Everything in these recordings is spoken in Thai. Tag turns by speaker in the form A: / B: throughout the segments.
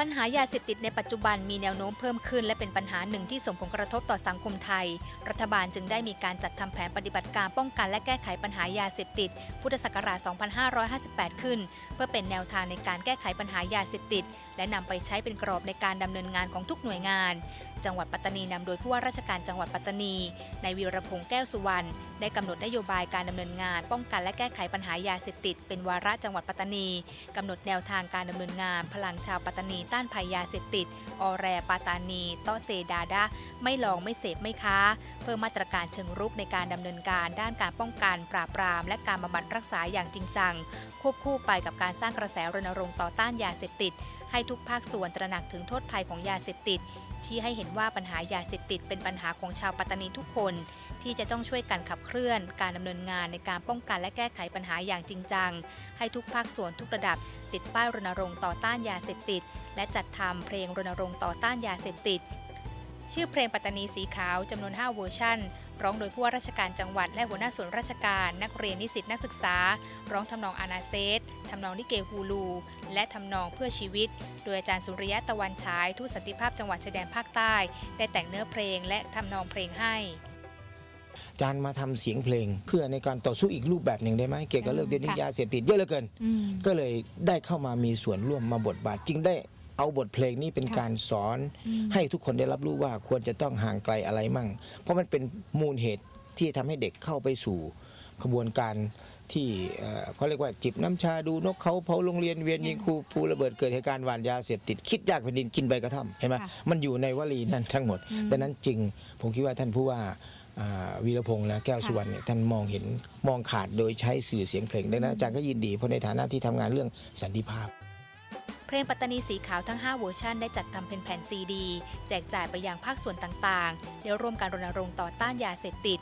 A: ปัญหายาเสพติดในปัจจุบันมีแนวโน้มเพิ่มขึ้น และเป็นปัญหาหนึ่งที่ส่งผลกระทบต่อสังคมไทย รัฐบาลจึงได้มีการจัดทำแผนปฏิบัติการป้องกัน และแก้ไขปัญหายาเสพติด พุทธศักราช 2558 ขึ้น เพื่อเป็นแนวทางในการแก้ไขปัญหายาเสพติด และนำไปใช้เป็นกรอบในการดำเนินงานของทุกหน่วยงาน จังหวัดปัตตานีนำโดยผู้ว่าราชการจังหวัดปัตตานีในายวีรพงษ์แก้วสุวรรณได้กำหนดนโยบายการดำเนินงาน ป้องกันและแก้ไขปัญหายาเสพติด เป็นวาระจังหวัดปัตตานีกำหนดแนวทางการดำเนินงาน พลังชาวปัตตานีต้านภัยยาเสพติด ออแรปาตานีโตอเซดาดาไม่ลองไม่เสพไม่ค้า เพิ่มมาตรการเชิงรุกในการดำเนินการด้านการป้องกัน ปราบปราม และการบำบัดรักษาอย่างจริงจัง ควบคู่ไปกับการสร้างกระแสรณรงค์ต่อต้านยาเสพติด ให้ทุกภาคส่วนตระหนักถึงโทษภัยของยาเสพติดชี้ให้เห็นว่าปัญหายาเสพติดเป็นปัญหาของชาวปัตตานีทุกคน ที่จะต้องช่วยกันขับเคลื่อน การดำเนินงานในการป้องกันและแก้ไขปัญหาอย่างจริงจัง ให้ทุกภาคส่วนทุกระดับ ติดป้ายรณรงค์ต่อต้านยาเสพติด และจัดทำเพลงรณรงค์ต่อต้านยาเสพติด ชื่อเพลงปัตตานีสีขาวจำนวน 5 เวอร์ชันร้องโดยผู้ว่าราชการจังหวัดและหัวหน้าส่วนราชการ นักเรียนนิสิตนักศึกษา ร้องทำนองอานาเซตทำนองลิเกฮูลู และทำนองเพื่อชีวิต โดยอาจารย์สุริยะตะวันฉายทูตสันติภาพจังหวัดชายแดนภาคใต้ ได้แต่งเนื้อเพลงและทำนองเพลงให้
B: อาจารย์มาทำเสียงเพลง เพื่อในการต่อสู้อีกรูปแบบหนึ่งได้ไหมเกี่ยวกับเรื่องเรื่อง
A: ค่ะ
B: ยาเสพติดเยอะเหลือเกิน ก็เลยได้เข้ามามีส่วนร่วมมาบทบาทจึงได้ เอาบทเพลงนี้เป็น
A: ค่ะ
B: การสอน ให้ทุกคนได้รับรู้ว่าควรจะต้องห่างไกลอะไรมั่ง เพราะมันเป็นมูลเหตุที่ทำให้เด็กเข้าไปสู่ขบวนการที่เอ่อเขาเรียกว่าจิบน้ำชาดูนกเขาเผาโรงเรียนเวียนยิงครูภูระเบิดเกิดเหตุการณ์หวานยาเสพติดคิดยากแผ่นดินกินใบกระท่อมเห็นไหม
A: ค่ะ
B: มันอยู่ในวลีนั้นทั้งหมดดังนั้นจริง ผมคิดว่าท่านผู้ว่าอ่าวีรพงษ์นะแก้วสุวรรณเนี่ยท่านมองเห็นมองขาดโดยใช้สื่อเสียงเพลงดังนั้นอาจารย์ก็ยินดีเพราะในฐานะที่ทำงานเรื่องสันติภาพ
A: เพลงปัตตานีสีขาวทั้ง 5 เวอร์ชันได้จัดทำเป็นแผ่นซีดี แจกจ่ายไปยังภาคส่วนต่างๆและร่วมการรณรงค์ต่อต้านยาเสพติด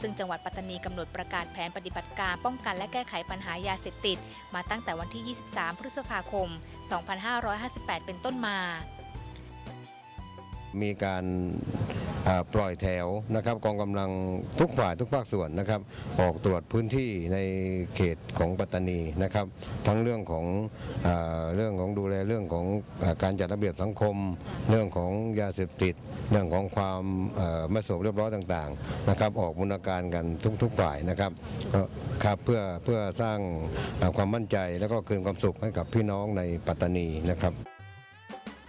A: ซึ่งจังหวัดปัตตานีกำหนดประกาศแผนปฏิบัติการป้องกันและแก้ไขปัญหายาเสพติด มาตั้งแต่วันที่ 23 พฤษภาคม 2558 เป็นต้นมา
C: มีการ ปล่อยแถวนะครับกองกำลังทุกฝ่ายทุกภาคส่วนนะครับ ออกตรวจพื้นที่ในเขตของปัตตานีนะครับ ทั้งเรื่องของอเรื่องของดูแลเรื่องของอการจัดระเบียบสังคม เรื่องของยาเสพติด เรื่องของความไม่สงบเรียบร้อยต่างๆนะครับ ออกบูรการกันทุกๆฝ่ายนะครับครับเพื่อเพื่อสร้างความมั่นใจแล้วก็คืนความสุขให้กับพี่น้องในปัตตานีนะครับ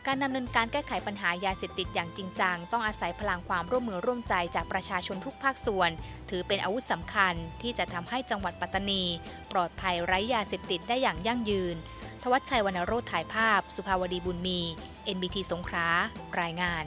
A: การดำเนินการแก้ไขปัญหายาเสพติดอย่างจริงจัง ต้องอาศัยพลังความร่วมมือร่วมใจจากประชาชนทุกภาคส่วน ถือเป็นอาวุธสำคัญที่จะทำให้จังหวัดปัตตานี ปลอดภัยไร้ยาเสพติดได้อย่างยั่งยืน ทวัชชัยวรรณโรธถ่ายภาพ สุภาวดีบุญมี NBT สงขลารายงาน